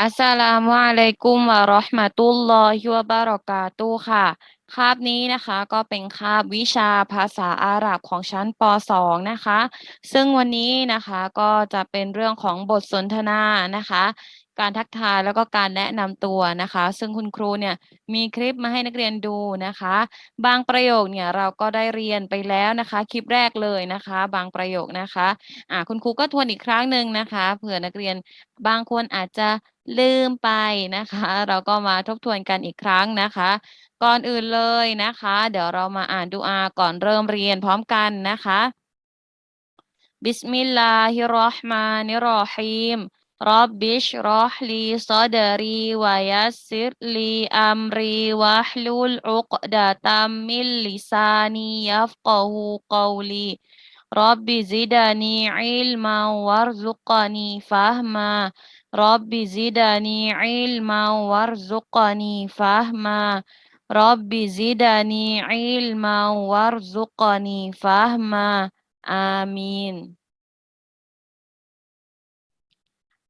อัสสลามุอะลัยกุมวะเราะห์มะตุลลอฮิวะบะเราะกาตุฮ์ค่ะ คาบนี้นะคะก็เป็นคาบวิชาภาษาอาหรับของชั้นป .2 นะคะ ซึ่งวันนี้นะคะก็จะเป็นเรื่องของบทสนทนานะคะ การทักทายแล้วก็การแนะนำตัวนะคะ ซึ่งคุณครูเนี่ยมีคลิปมาให้นักเรียนดูนะคะ บางประโยคเนี่ยเราก็ได้เรียนไปแล้วนะคะ คลิปแรกเลยนะคะ บางประโยคนะคะอ่าคุณครูก็ทวนอีกครั้งหนึ่งนะคะเผื่อนักเรียนบางคนอาจจะลืมไปนะคะ เราก็มาทบทวนกันอีกครั้งนะคะ ก่อนอื่นเลยนะคะ เดี๋ยวเรามาอ่านดูอาก่อนเริ่มเรียนพร้อมกันนะคะบิสมิลลาฮิรราะห์มานิรราะฮีมรับบิชรอฮีม رب اشرح لي صدري ويسر لي أمري واحلل عقدة من لساني يفقه قولي. رب زدني علما وارزقني فهما. رب زدني علما وارزقني فهما. رب زدني علما وارزقني فهما. آمين.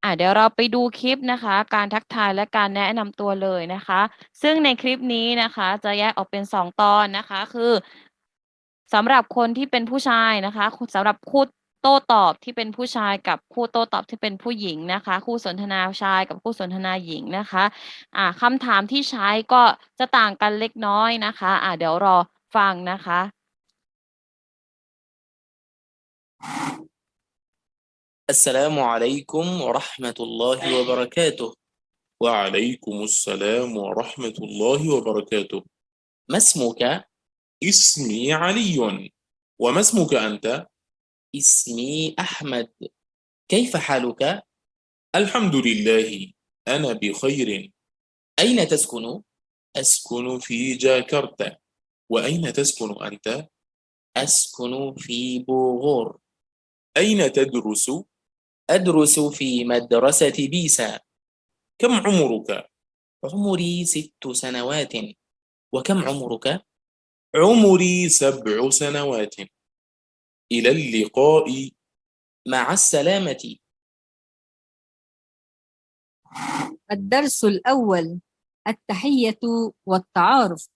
อะเดี๋ยวเราไปดูคลิปนะคะ การทักทายและการแนะนำตัวเลยนะคะ ซึ่งในคลิปนี้นะคะ จะแยกออกเป็นสองตอนนะคะ คือสำหรับคนที่เป็นผู้ชายนะคะสำหรับคู่โต้ตอบที่เป็นผู้ชายกับคู่โต้ตอบที่เป็นผู้หญิงนะคะ คู่สนทนาชายกับคู่สนทนาหญิงนะคะอ่าคำถามที่ใช้ก็จะต่างกันเล็กน้อยนะคะอ่าเดี๋ยวรอฟังนะคะ السلام عليكم ورحمة الله وبركاته وعليكم السلام ورحمة الله وبركاته ما اسمك؟ اسمي علي وما اسمك أنت؟ اسمي أحمد كيف حالك؟ الحمد لله أنا بخير أين تسكن؟ أسكن في جاكرتا وأين تسكن أنت؟ أسكن في بوغور أين تدرس؟ أدرس في مدرسة بيسا. كم عمرك؟ عمري ست سنوات. وكم عمرك؟ عمري سبع سنوات. إلى اللقاء. مع السلامة. الدرس الأول التحية والتعارف.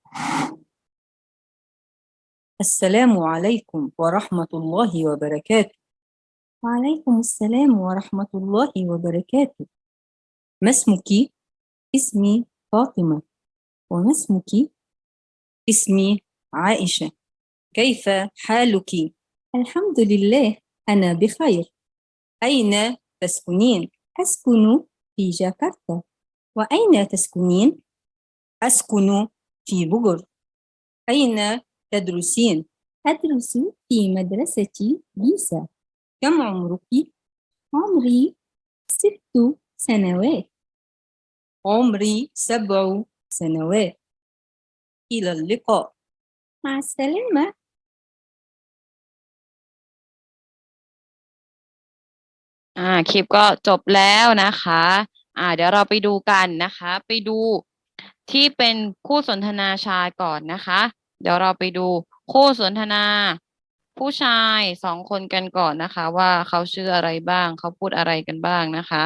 السلام عليكم ورحمة الله وبركاته. وعليكم السلام ورحمة الله وبركاته ما اسمك؟ اسمي فاطمة وما اسمك؟ اسمي عائشة كيف حالك؟ الحمد لله أنا بخير أين تسكنين؟ أسكن في جاكرتا وأين تسكنين؟ أسكن في بوغر أين تدرسين؟ أدرس في مدرسة بيسا كم عمرك؟ عمري ست سنوات عمري سبع سنوات إلى اللقاء مع السلامة อ่าคลิปก็จบแล้วนะคะ อ่า เดี๋ยวเราไปดูกันนะคะ ไปดูที่เป็นคู่สนทนาชายก่อนนะคะ เดี๋ยวเราไปดูคู่สนทนา ผู้ชายสองคนกันก่อนนะคะ ว่าเขาชื่ออะไรบ้าง เขาพูดอะไรกันบ้างนะคะ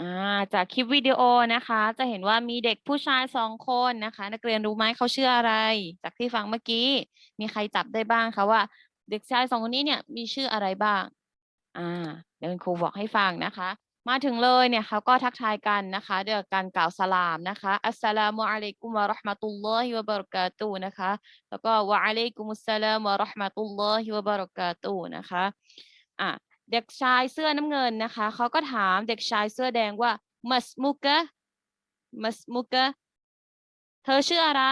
อ่าจากคลิปวิดีโอนะคะ จะเห็นว่ามีเด็กผู้ชายสองคนนะคะ นักเรียนรู้ไหมเขาชื่ออะไร จากที่ฟังเมื่อกี้ มีใครจับได้บ้างคะว่า เด็กชายสองคนนี้เนี่ยมีชื่ออะไรบ้าง อ่า เดี๋ยวครูบอกให้ฟังนะคะ มาถึงเลยเนี่ยเขาก็ทักทายกันนะคะด้วยการกล่าวสลามนะคะอัสสลามุอะลัยกุมวะราะห์มะตุลลอฮิวะบะเราะกาตุนะคะ แล้วก็วะอะลัยกุมุสสลามวะราะห์มะตุลลอฮิวะบะเราะกาตุนะคะ อะเด็กชายเสื้อน้ำเงินนะคะเขาก็ถามเด็กชายเสื้อแดงว่ามัสมุกะมัสมุกะเธอชื่ออะไร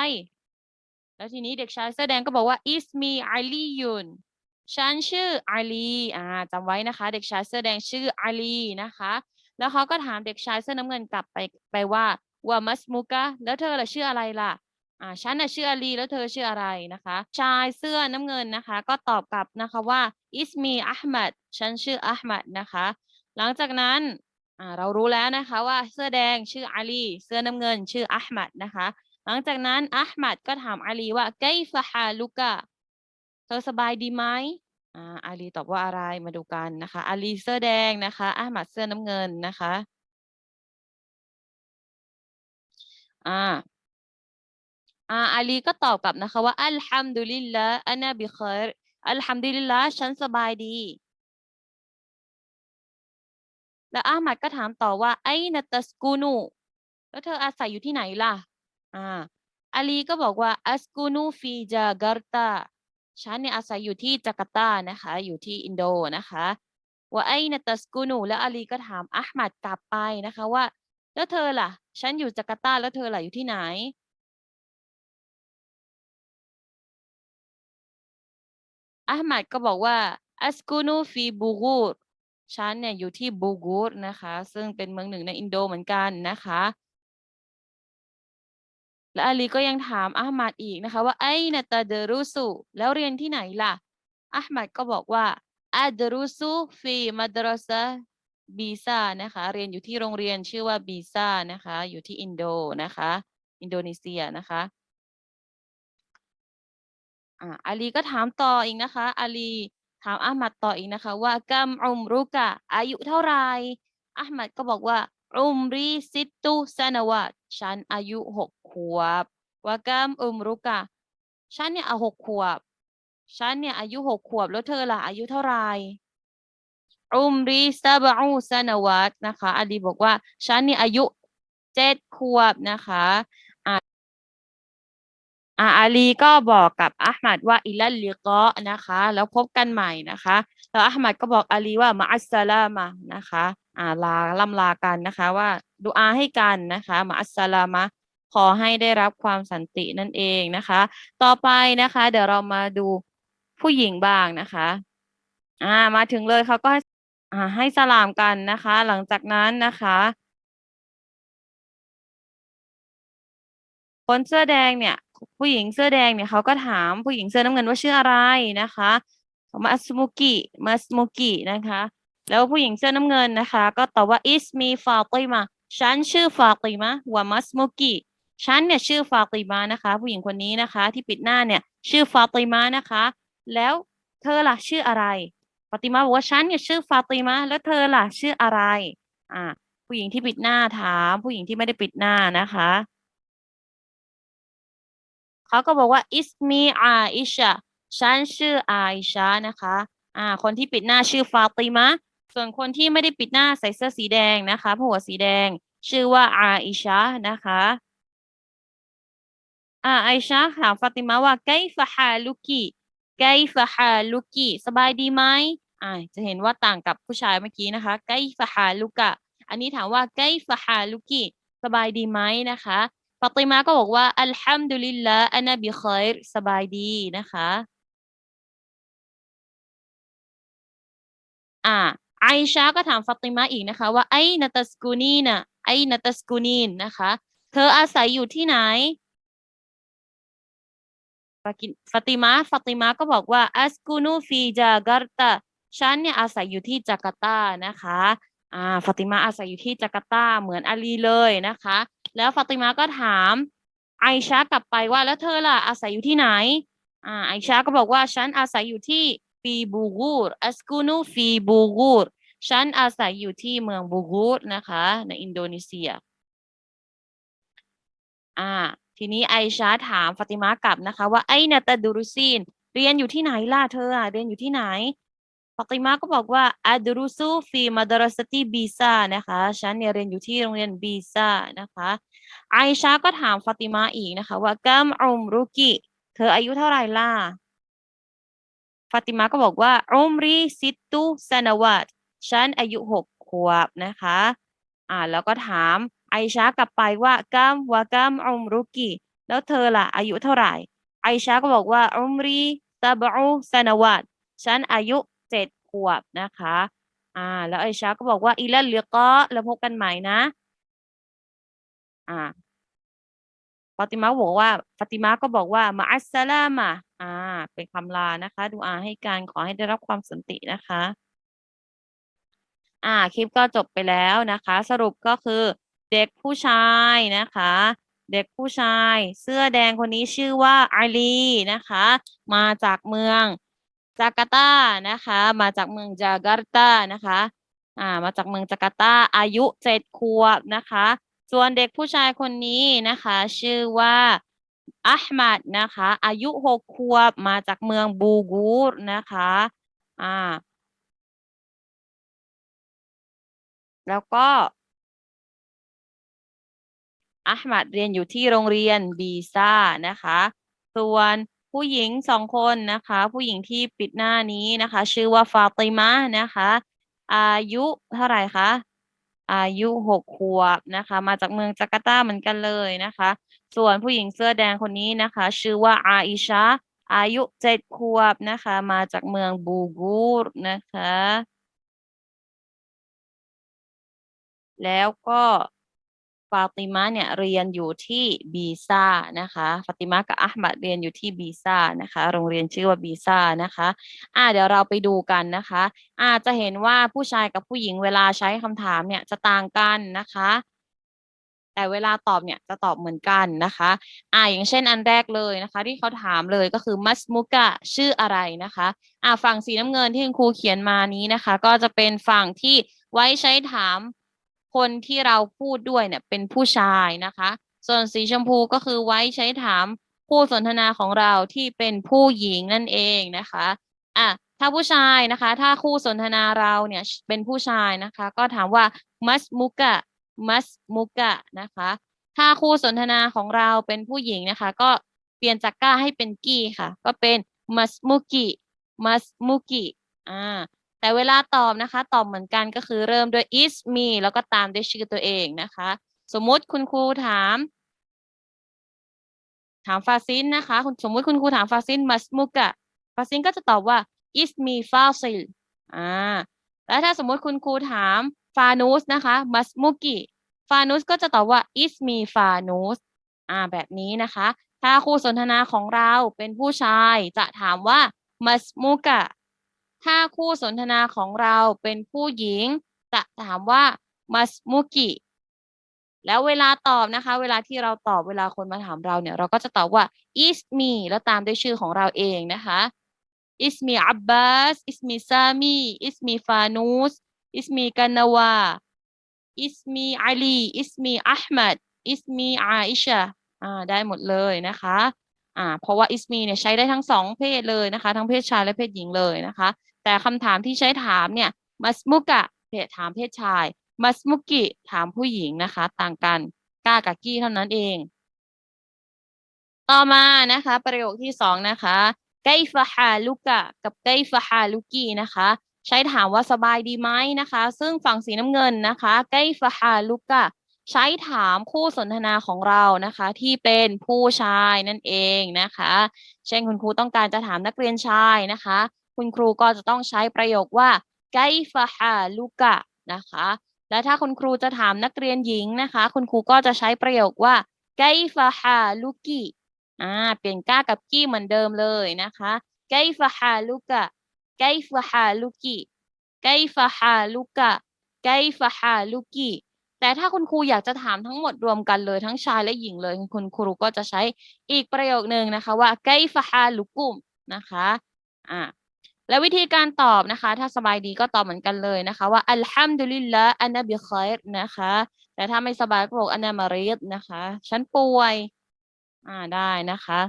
แล้วทีนี้เด็กชายเสื้อแดงก็บอกว่าอิสมีอลียุนฉันชื่ออลีอ่าจำไว้นะคะ เด็กชายเสื้อแดงชื่ออลีนะคะ แล้วเขาก็ถามเด็กชายเสื้อน้ำเงินกลับไปไปว่าว่ามัสมุกะแล้วเธอล่ะชื่ออะไรล่ะอ่าฉันน่ะชื่ออาลีแล้วเธอชื่ออะไรนะคะ ชายเสื้อน้ำเงินนะคะ ก็ตอบกลับนะคะว่าอิสมีอัลมัดฉันชื่ออัลมัดนะคะ หลังจากนั้นอ่าเรารู้แล้วนะคะว่าเสื้อแดงชื่ออาลี เสื้อน้ำเงินชื่ออัลมัดนะคะ ลังจากนั้นอัลมัดก็ถามอาลีว่าไกฟะฮาลุกะเธอสบายดีไหมอ่าอาลีตอบว่าอะไรมาดูกันนะคะ อาลีเสื้อแดงนะคะอัลมัดเสื้อน้ำเงินนะคะอ่าอาอาลีก็ตอบกลับนะคะว่าอัลฮัมดุลิลละอันาบิคอรอัลฮัมดุลิลละฉันสบายดี แล้วอาหมัดก็ถามต่อว่าไอนัตสกูนูแล้วเธออาศัยอยู่ที่ไหนล่ะ อ่าอาลีก็บอกว่าอัสกูนูฟีจาการ์ตาฉันเนี่ยอาศัยอยู่ที่จาการ์ตานะคะ อยู่ที่อินโดนะคะว่าไอ้นตัสกูนูแล้วอาลีก็ถามอัลมัดกลับไปนะคะว่า แล้วเธอล่ะ ฉันอยู่จาการ์ตาแล้วเธอล่ะอยู่ที่ไหนอัลมัดก็บอกว่าอัสกูนูฟีบูกูรฉันเนี่ยอยู่ที่บูกูรนะคะ ซึ่งเป็นเมืองหนึ่งในอินโดเหมือนกันนะคะ และอาลีก็ยังถามอัลมัดอีกนะคะ ว่าไอนัตาเดรุสุแล้วเรียนที่ไหนล่ะอัลมัดก็บอกว่าอัดรุสุฟีมัดรสะบีซานะคะเรียนอยู่ที่โรงเรียนชื่อว่าบีซานะคะ อยู่ที่อินโดนะคะ อินโดนีเซียนะคะอ่าอาลีก็ถามต่ออีกนะคะอาลีถามอาหมัดต่ออีกนะคะ ว่ากัมอุมรุกะอายุเท่าไหร่อาหมัดก็บอกว่าอุมรีซิตตุซานาวะฉันอายุหก ขวบว่ากัมอุมรุกะฉันเนี่ยอาหกขวบฉันเนี่ยอายุหกขวบแล้วเธอล่ะอายุเท่าไหร่อุมรีซาบะอูซานาวะนะคะอาลีบอกว่าฉันเนี่ยอายุเจ็ดขวบนะคะอ่าอาลีก็บอกกับอัลมัดว่าอิลัลลิกอนะคะ แล้วพบกันใหม่นะคะแล้วอัลมัดก็บอกอาลีว่ามะอัสสลามะนะคะอ่าลาล่ำลากันนะคะ ว่าดุอาให้กันนะคะมะอัสสลามะ ขอให้ได้รับความสันตินั่นเองนะคะ ต่อไปนะคะ เดี๋ยวเรามาดูผู้หญิงบ้างนะคะอ่ามาถึงเลยเขาก็ให้อ่าให้สลามกันนะคะ หลังจากนั้นนะคะคนเสื้อแดงเนี่ย ผู้หญิงเสื้อแดงเนี่ยเขาก็ถามผู้หญิงเสื้อน้ำเงินว่าชื่ออะไรนะคะมัสมุกิมัสมุกินะคะ แล้วผู้หญิงเสื้อน้ำเงินนะคะ ก็ตอบว่าอิสมีฟาติมาฉันชื่อฟาติมะวะมัสมุกิ ฉันเนี่ยชื่อฟาติมานะคะ ผู้หญิงคนนี้นะคะ ที่ปิดหน้าเนี่ยชื่อฟาติมานะคะ แล้วเธอล่ะชื่ออะไรฟาติมาบอกว่าฉันเนี่ยชื่อฟาติมาแล้วเธอล่ะชื่ออะไรอ่าผู้หญิงที่ปิดหน้าถาม ผู้หญิงที่ไม่ได้ปิดหน้านะคะเขาก็บอกว่าอิสมีอาอิชะฉันชื่ออาอิชานะคะอ่าคนที่ปิดหน้าชื่อฟาติมะส่วนคนที่ไม่ได้ปิดหน้าใส่เสื้อสีแดงนะคะผ้าหัวสีแดง ชื่อว่าอาอิชานะคะ อ่าอาอิชาถามฟาติมะว่าไกฟะฮาลุกิไกฟะฮาลุกิสบายดีไหมอ่าจะเห็นว่าต่างกับผู้ชายเมื่อกี้นะคะไกฟะฮาลุกะ อันนี้ถามว่าไกฟะฮาลุกิสบายดีไหมนะคะฟาติมาก็บอกว่าอัลฮัมดุลิลละอันนบิคอยรสบายดีนะคะอ่าไอชาก็ถามฟาติมาอีกนะคะ ว่าไอนัตัสกูนีนะไอนัตัสกูนีนนะคะ เธออาศัยอยู่ที่ไหน ฟากิฟาติมาฟาติมาก็บอกว่าอัสกูนูฟีจาการ์ตาฉันเนี่ยอาศัยอยู่ที่จาการ์ตานะคะอ่าฟาติมาอาศัยอยู่ที่จาการ์ตาเหมือนอาลีเลยนะคะ แล้วฟาติมาก็ถามไอชากลับไปว่าแล้วเธอล่ะอาศัยอยู่ที่ไหนอ่าไอชาก็บอกว่าฉันอาศัยอยู่ที่ฟีบูกูรอัสกูนูฟีบูกูรฉันอาศัยอยู่ที่เมืองบูกูรนะคะ ในอินโดนีเซียอ่า ทีนี้ไอชาถามฟาติมากลับนะคะ ว่าไอนาตาดูรุซีน เรียนอยู่ที่ไหนล่ะเธอเรียนอยู่ที่ไหนฟาติมาก็บอกว่าอัดรุซูฟีมาดรสติบีซานะคะฉันเนี่ยเรียนอยู่ที่โรงเรียนบีซานะคะไอชาก็ถามฟาติมาอีกนะคะ ว่ากัมอุมรุกิเธออายุเท่าไหร่ล่ะฟาติมาก็บอกว่าอุมรีซิตุซานาวตฉันอายุหกขวบนะคะ อ่าแล้วก็ถาม ไอชากลับไปว่ากัมวะกัมอุมรุกิแล้วเธอล่ะ อายุเท่าไหร่ ไอชาก็บอกว่าอุมรีซาบูซานาวตฉันอายุเจ็ดขวบนะคะอ่าแล้วไอชาก็บอกว่าอิลัลลิกอแล้วพบกันใหม่นะ อ่าฟาติมาบอกว่าฟาติมาก็บอกว่ามะอัสสลามะอ่า เป็นคำลานะคะ ดูอาให้การขอให้ได้รับความสันตินะคะ อ่า คลิปก็จบไปแล้วนะคะ สรุปก็คือ เด็กผู้ชายนะคะ เด็กผู้ชาย เสื้อแดงคนนี้ชื่อว่าอาลีนะคะ มาจากเมืองจาการ์ตานะคะ มาจากเมืองจาการ์ตานะคะอ่ามาจากเมืองจาการ์ตาอายุเจ็ดขวบนะคะ ส่วนเด็กผู้ชายคนนี้นะคะ ชื่อว่าอัลมัดนะคะ อายุหกขวบมาจากเมืองบูกูรนะคะอ่าแล้วก็ อัลมัดเรียนอยู่ที่โรงเรียนบีซ่านะคะ ส่วนผู้หญิงสองคนนะคะ ผู้หญิงที่ปิดหน้านี้นะคะ ชื่อว่าฟาติมะนะคะ อายุเท่าไหร่คะอายุหกขวบนะคะ มาจากเมืองจาการ์ตาเหมือนกันเลยนะคะ ส่วนผู้หญิงเสื้อแดงคนนี้นะคะ ชื่อว่าอาอิชาอายุเจ็ดขวบนะคะ มาจากเมืองบูกูรนะคะ แล้วก็ ฟาติมะเนี่ยเรียนอยู่ที่บีซ่านะคะฟาติมะกับอัลมัดเรียนอยู่ที่บีซ่านะคะ โรงเรียนชื่อว่าบีซ่านะคะอ่าเดี๋ยวเราไปดูกันนะคะอาจจะเห็นว่าผู้ชายกับผู้หญิงเวลาใช้คำถามเนี่ยจะต่างกันนะคะ แต่เวลาตอบเนี่ยจะตอบเหมือนกันนะคะอ่าอย่างเช่นอันแรกเลยนะคะ ที่เขาถามเลยก็คือมัสมุกะชื่ออะไรนะคะอ่าฝั่งสีน้ำเงินที่คุณครูเขียนมานี้นะคะ ก็จะเป็นฝั่งที่ไว้ใช้ถาม คนที่เราพูดด้วยเนี่ยเป็นผู้ชายนะคะ ส่วนสีชมพูก็คือไว้ใช้ถามผู้สนทนาของเราที่เป็นผู้หญิงนั่นเองนะคะอะถ้าผู้ชายนะคะ ถ้าคู่สนทนาเราเนี่ยเป็นผู้ชายนะคะ ก็ถามว่ามัสมุกะมัสมุกะนะคะ ถ้าคู่สนทนาของเราเป็นผู้หญิงนะคะ ก็เปลี่ยนจากก้าให้เป็นกี้ค่ะ ก็เป็นมัสมุกิมัสมุกิอ่า แต่เวลาตอบนะคะ ตอบเหมือนกันก็คือเริ่มด้วย is me แล้วก็ตามด้วยชื่อตัวเองนะคะ สมมุติคุณครูถาม ถามฟาซินนะคะ สมมุติคุณครูถามฟาซินมัสมุกะฟาซินก็จะตอบว่า is me fasil อ่าแล้วถ้าสมมุติคุณครูถามฟานูสนะคะมัสมุกิฟานูสก็จะตอบว่า is me ฟานูสอ่าแบบนี้นะคะ ถ้าครูสนทนาของเราเป็นผู้ชายจะถามว่ามัสมุกะ ถ้าคู่สนทนาของเราเป็นผู้หญิง จะถามว่ามัสมุกิแล้วเวลาตอบนะคะ เวลาที่เราตอบเวลาคนมาถามเราเนี่ย เราก็จะตอบว่า is me แล้วตามด้วยชื่อของเราเองนะคะ is me Abbas is me Sami is me Fanus is me Kanawa is me Ali is me Ahmad is me Aisha อ่าได้หมดเลยนะคะ อ่าเพราะว่า is me เนี่ยใช้ได้ทั้งสองเพศเลยนะคะ ทั้งเพศชายและเพศหญิงเลยนะคะ แต่คำถามที่ใช้ถามเนี่ยมัสมุกะเพศถามเพศชายมัสมุกิถามผู้หญิงนะคะ ต่างกันกากับกี้เท่านั้นเอง ต่อมานะคะ ประโยคที่สองนะคะไกฟะฮาลุกะกับไกฟะฮาลุกีนะคะ ใช้ถามว่าสบายดีไหมนะคะ ซึ่งฝั่งสีน้ำเงินนะคะไกฟะฮาลุกะ ใช้ถามคู่สนทนาของเรานะคะ ที่เป็นผู้ชายนั่นเองนะคะ เช่นคุณครูต้องการจะถามนักเรียนชายนะคะ คุณครูก็จะต้องใช้ประโยคว่าไกฟะฮาลุกะนะคะ และถ้าคุณครูจะถามนักเรียนหญิงนะคะ คุณครูก็จะใช้ประโยคว่าไกฟะฮาลุกิอ่าเปลี่ยนก้ากับกี้เหมือนเดิมเลยนะคะไกฟะฮาลุกะไกฟะฮาลุกิไกฟะฮาลุกะไกฟะฮาลุกิ แต่ถ้าคุณครูอยากจะถามทั้งหมดรวมกันเลยทั้งชายและหญิงเลย คุณครูก็จะใช้อีกประโยคหนึ่งนะคะว่าไกฟะฮาลุกุมนะคะอ่าและวิธีการตอบนะคะ ถ้าสบายดีก็ตอบเหมือนกันเลยนะคะ ว่าอัลฮัมดุลิลละอันนบิคอยร์นะคะ แต่ถ้าไม่สบายก็บอกอันนามารีดนะคะ ฉันป่วย อ่าได้นะคะ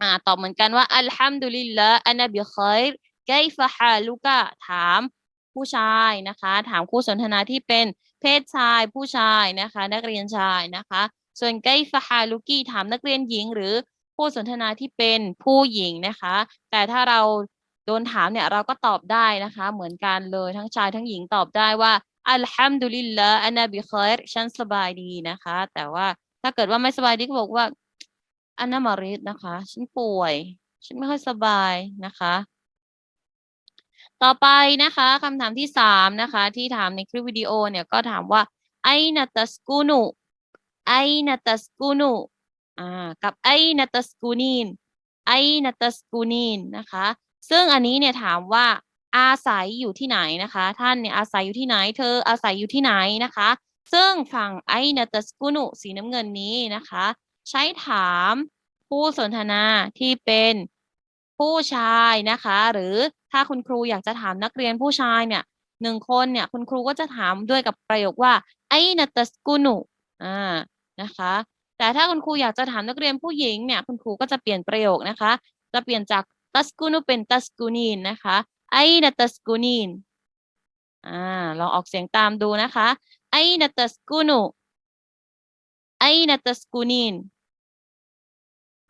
อ่าตอบเหมือนกันว่าอัลฮัมดุลิลละอันนบิคอยร์ไกฟะฮาลุกะถามผู้ชายนะคะ ถามคู่สนทนาที่เป็น เพศชายผู้ชายนะคะ นักเรียนชายนะคะ ส่วนไกฟะฮาลุกี้ถามนักเรียนหญิง หรือผู้สนทนาที่เป็นผู้หญิงนะคะ แต่ถ้าเราโดนถามเนี่ยเราก็ตอบได้นะคะ เหมือนกันเลยทั้งชายทั้งหญิงตอบได้ว่าอัลฮัมดุลิลละอันนบิคอยร์ฉันสบายดีนะคะ แต่ว่าถ้าเกิดว่าไม่สบายดีก็บอกว่าอันนามาริดนะคะ ฉันป่วย ฉันไม่ค่อยสบายนะคะ ต่อไปนะคะคำถามที่สามนะคะ ที่ถามในคลิปวิดีโอเนี่ยก็ถามว่าไอนาตัสกูนุไอนาตัสกูนุอ่ากับไอนาตัสกูนีนไอนาตัสกูนีนนะคะ ซึ่งอันนี้เนี่ยถามว่าอาศัยอยู่ที่ไหนนะคะ ท่านเนี่ยอาศัยอยู่ที่ไหน เธออาศัยอยู่ที่ไหนนะคะ ซึ่งฝั่งไอนาตสกุนุสีน้ำเงินนี้นะคะ ใช้ถามผู้สนทนาที่เป็น ผู้ชายนะคะ หรือถ้าคุณครูอยากจะถามนักเรียนผู้ชายเนี่ยหนึ่งคนเนี่ยคุณครูก็จะถามด้วยกับประโยคว่าไอนาตสกุนุอ่านะคะ แต่ถ้าคุณครูอยากจะถามนักเรียนผู้หญิงเนี่ยคุณครูก็จะเปลี่ยนประโยคนะคะ จะเปลี่ยนจากตัสกุนุเป็นตัสกุนีนนะคะไอนาตัสกุนีนอ่าลองออกเสียงตามดูนะคะไอนาตัสกุนุไอนาตัสกุนีน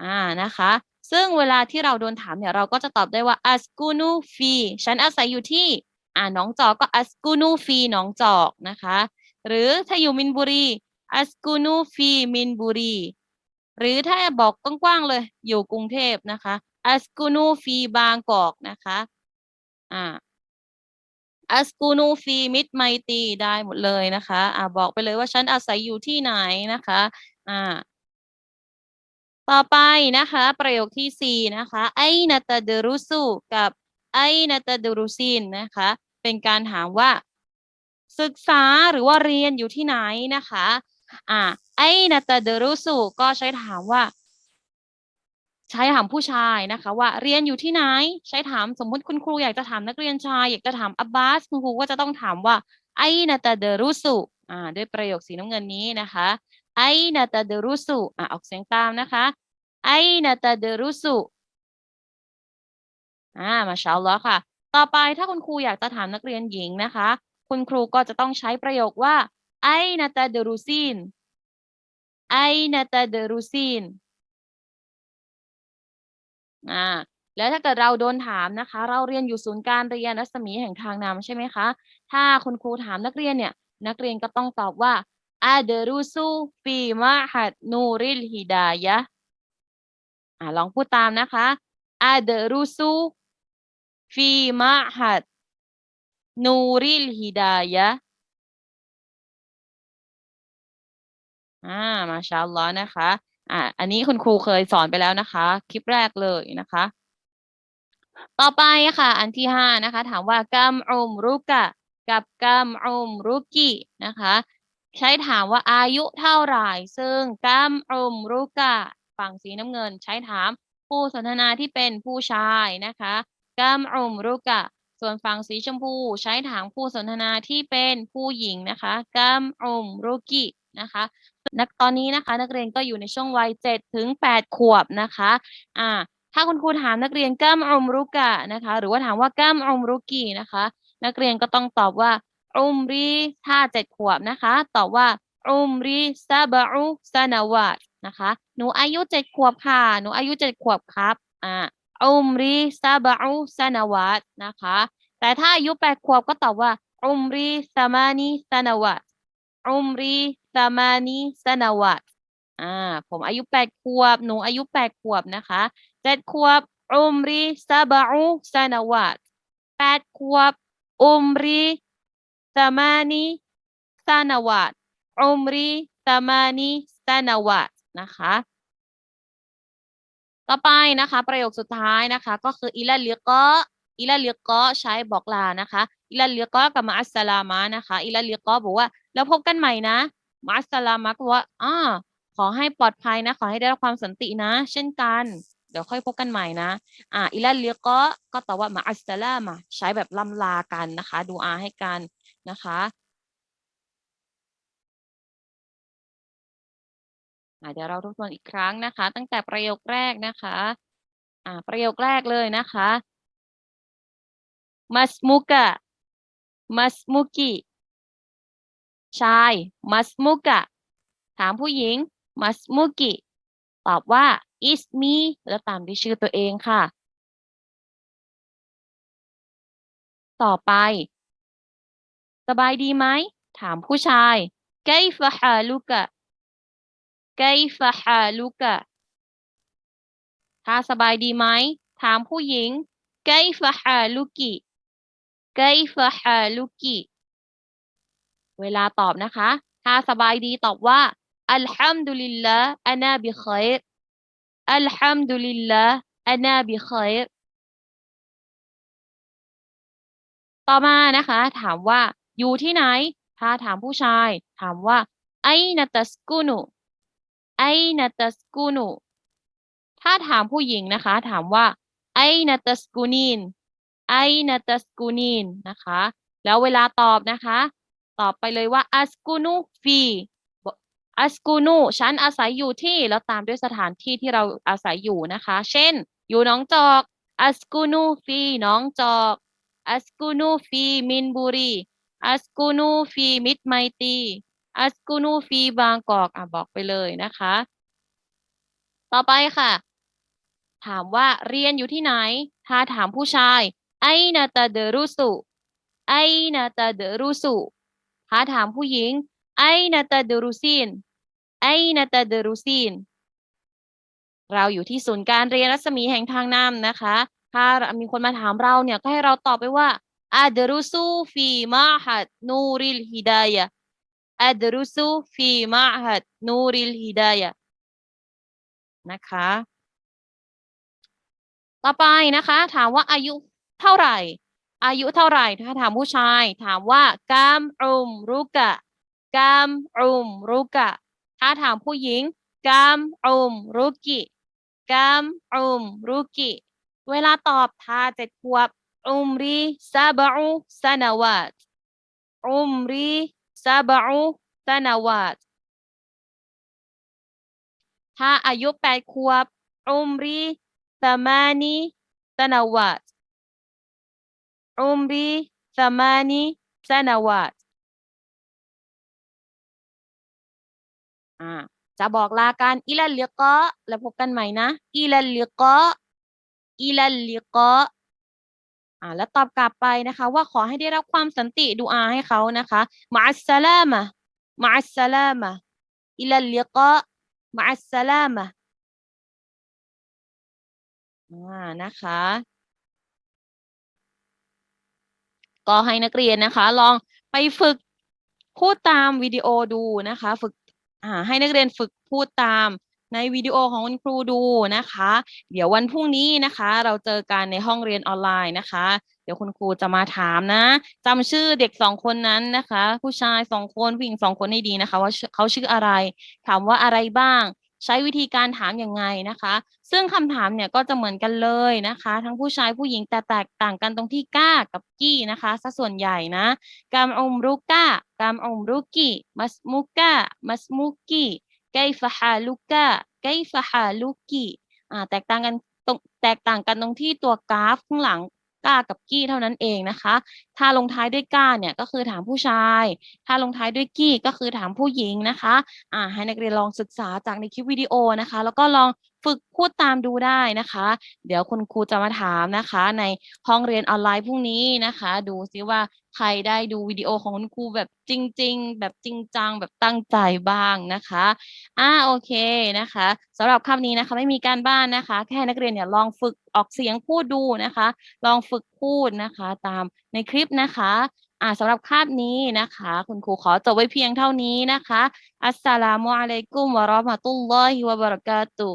อ่านะคะ ซึ่งเวลาที่เราโดนถามเนี่ยเราก็จะตอบได้ว่าอัสกุนูฟีฉันอาศัยอยู่ที่อ่าหนองจอกก็อัสกุนูฟีหนองจอกนะคะ หรือถ้าอยู่มินบุรีอัสกุนูฟีมินบุรีหรือถ้าบอกกว้างๆเลย อยู่กรุงเทพนะคะอัสกุนูฟีบางกอกนะคะอ่าอัสกุนูฟีมิตรไมตีได้หมดเลยนะคะอ่าบอกไปเลยว่าฉันอาศัยอยู่ที่ไหนนะคะอ่า ต่อไปนะคะ ประโยคที่สี่นะคะไอนาตาเดรุสูกับไอนาตาเดรุซินนะคะ เป็นการถามว่า ศึกษาหรือว่าเรียนอยู่ที่ไหนนะคะอ่าไอนาตาเดรุสูก็ใช้ถามว่า ใช้ถามผู้ชายนะคะ ว่าเรียนอยู่ที่ไหน ใช้ถามสมมุติคุณครูอยากจะถามนักเรียนชาย อยากจะถามอับบาสคุณครูก็จะต้องถามว่าไอนาตาเดรุสูอ่าด้วยประโยคสีน้ำเงินนี้นะคะ ไอนาตาเดรุสูอ่าออกเสียงตามนะคะไอนาตาเดรุสูอ่ามาชาอัลลอค่ะ ต่อไปถ้าคุณครูอยากจะถามนักเรียนหญิงนะคะ คุณครูก็จะต้องใช้ประโยคว่าไอนาตาเดรุซินไอนาตาเดรุซินอ่าแล้วถ้าเกิดเราโดนถามนะคะ เราเรียนอยู่ศูนย์การเรียนรัศมีแห่งทางนำใช่ไหมคะ ถ้าคุณครูถามนักเรียนเนี่ย นักเรียนก็ต้องตอบว่า อาเดรุซูฟีมะฮัดนูริลฮิดายะอ่าลองพูดตามนะคะอาเดรุซูฟีมะฮัดนูริลฮิดายะอ่ามาชาอัลลอฮ์นะคะอ่าอันนี้คุณครูเคยสอนไปแล้วนะคะ คลิปแรกเลยนะคะ ต่อไปค่ะ อันที่ห้านะคะ ถามว่ากัมอุมรุกะกับกัมอุมรุกินะคะ ใช้ถามว่าอายุเท่าไหร่ ซึ่งกัมอุมรุกะฝั่งสีน้ำเงิน ใช้ถามผู้สนทนาที่เป็นผู้ชายนะคะกัมอุมรุกะ ส่วนฝั่งสีชมพู ใช้ถามผู้สนทนาที่เป็นผู้หญิงนะคะกัมอุมรุกินะคะนักตอนนี้นะคะ นักเรียนก็อยู่ในช่วงวัยเจ็ดถึงแปดขวบนะคะอ่าถ้าคุณครูถามนักเรียนกัมอุมรุกะนะคะ หรือว่าถามว่ากัมอุมรุกีนะคะ นักเรียนก็ต้องตอบว่า อุมรีถ้าเจ็ดขวบนะคะ ตอบว่าอุมรีซาบะอุซานาวาตนะคะ หนูอายุเจ็ดขวบค่ะ หนูอายุเจ็ดขวบครับอ่าอุมรีซาบะอุซานาวาตนะคะ แต่ถ้าอายุแปดขวบก็ตอบว่าอุมรีซามานีซานาวาตอุมรีซามานีซานาวาตอ่า ผมอายุแปดขวบ หนูอายุแปดขวบนะคะเจ็ดขวบอุมรีซาบะอุซานาวาตแปดขวบอุมรี ซามานีซานาวาตอุมรีซามานีซานาวาตนะคะ ต่อไปนะคะ ประโยคสุดท้ายนะคะ ก็คืออิลาเลียกออิลาเลียกอใช้บอกลานะคะ อิลาเลียกอกับมาอัสสลามะนะคะอิลาเลียกอบอกว่า แล้วพบกันใหม่นะมาอัสสลามะก็ว่าอ่าขอให้ปลอดภัยนะ ขอให้ได้รับความสันตินะ เช่นกัน เดี๋ยวค่อยพบกันใหม่นะ อ่าอิลาเลียกอก็ตอบว่ามาอัสสลามะใช้แบบล่ำลากันนะคะ ดูอาให้กัน นะคะอาเดี๋ยวเราทบทวนอีกครั้งนะคะ ตั้งแต่ประโยคแรกนะคะ อ่า ประโยคแรกเลยนะคะ มัสมุกะ มัสมุกิ ชาย มัสมุกะ ถามผู้หญิง มัสมุกิ ตอบว่า is me แล้วตามด้วยชื่อตัวเองค่ะ ต่อไป สบายดีไหม ถามผู้ชายไกฟะฮาลุกะไกฟะฮาลุกะถ้าสบายดีไหม ถามผู้หญิงไกฟะฮาลุกิไกฟะฮาลุกิเวลาตอบนะคะ ถ้าสบายดีตอบว่าอัลฮัมดุลิลละอานาบิคอยอัลฮัมดุลิลละอานาบิคอยต่อมานะคะ ถามว่า อยู่ที่ไหน ถ้าถามผู้ชาย ถามว่าไอนาตัสกุนุไอนาตัสกุนุถ้าถามผู้หญิงนะคะ ถามว่าไอนาตัสกุนินไอนาตัสกุนินนะคะ แล้วเวลาตอบนะคะ ตอบไปเลยว่าอัสกุนุฟีอัสกุนุฉันอาศัยอยู่ที่ แล้วตามด้วยสถานที่ที่เราอาศัยอยู่นะคะ เช่น อยู่หน้องจอกอัสกุนุฟีหน้องจอกอัสกุนูฟีมินบุรี อัสกุนูฟีมิตรไมตีอัสกุนูฟีบางกอกอะบอกไปเลยนะคะ ต่อไปค่ะ ถามว่าเรียนอยู่ที่ไหน ถ้าถามผู้ชาย ไอนาตาเดรุสุ ไอนาตาเดรุสุถ้าถามผู้หญิง ไอนาตาเดรุซิน ไอนาตาเดรุซิน เราอยู่ที่ศูนย์การเรียนรัศมีแห่งทางน้ำนะคะ ถ้ามีคนมาถามเราเนี่ยก็ให้เราตอบไปว่า อัดรุสูฟีมาฮัดนูริลฮิดายะอัดรุสูฟีมาฮัดนูริลฮิดายะนะคะ ต่อไปนะคะ ถามว่าอายุเท่าไหร่ อายุเท่าไหร่ ถ้าถามผู้ชาย ถามว่ากามอุมรุกะกามอุมรุกะ ถ้าถามผู้หญิงกามอุมรุกิกามอุมรุกิ เวลาตอบถ้าเจ็ดขวบ อุมรีซาบะอุสนาวาตอุมรีซาบะอุสนาวาตถ้าอายุแปดขวบอุมรีสมานีสนาวาตอุมรีสมานีสนาวาตอ่าจะบอกลากันอิลัลลิกะแล้วพบกันใหม่นะอิลัลลิกะอิลัลลิกะ อ่าแล้วตอบกลับไปนะคะ ว่าขอให้ได้รับความสันติดูอาให้เขานะคะมะอัสสลามะมะอัสสลามะอิลัลลิกะมะอัสสลามะอ่านะคะก็ให้นักเรียนนะคะ ลองไปฝึกพูดตามวิดีโอดูนะคะ ฝึกอ่าให้นักเรียนฝึกพูดตาม ในวิดีโอของคุณครูดูนะคะ เดี๋ยววันพรุ่งนี้นะคะ เราเจอกันในห้องเรียนออนไลน์นะคะ เดี๋ยวคุณครูจะมาถามนะจำชื่อเด็กสองคนนั้นนะคะ ผู้ชายสองคนผู้หญิงสองคนให้ดีนะคะว่าเขาชื่ออะไร ถามว่าอะไรบ้างใช้วิธีการถามอยังไงนะคะ ซึ่งคำถามเนี่ยก็จะเหมือนกันเลยนะคะ ทั้งผู้ชายผู้หญิงแต่แตกต่างกันตรงที่ก้ากับกี้นะคะซะส่วนใหญ่นะกามอุมรุกะกามอุมรุกิมัสมุกะมัสมุกิ ไกฟะฮาลุกะไกฟะฮาลุกิอ่าแตกต่างกันตรงแตกต่างกันตรงที่ตัวกราฟข้างหลังก้ากับกี้เท่านั้นเองนะคะ ถ้าลงท้ายด้วยก้าเนี่ยก็คือถามผู้ชาย ถ้าลงท้ายด้วยกี้ก็คือถามผู้หญิงนะคะ อ่าให้นักเรียนลองศึกษาจากในคลิปวิดีโอนะคะ แล้วก็ลอง ฝึกพูดตามดูได้นะคะ เดี๋ยวคุณครูจะมาถามนะคะ ในห้องเรียนออนไลน์พรุ่งนี้นะคะ ดูซิว่าใครได้ดูวิดีโอของคุณครูแบบจริง ๆ แบบจริงจังแบบตั้งใจบ้างนะคะอ่าโอเคนะคะสำหรับคำนี้นะคะไม่มีการบ้านนะคะ แค่นักเรียนเนี่ยลองฝึกออกเสียงพูดดูนะคะ ลองฝึกพูดนะคะ ตามในคลิปนะคะอ่าสำหรับคาบนี้นะคะ คุณครูขอจบไว้เพียงเท่านี้นะคะ อัสสลามุอะลัยกุมวะราะมะตุลลอฮิวะบะเราะกาตุ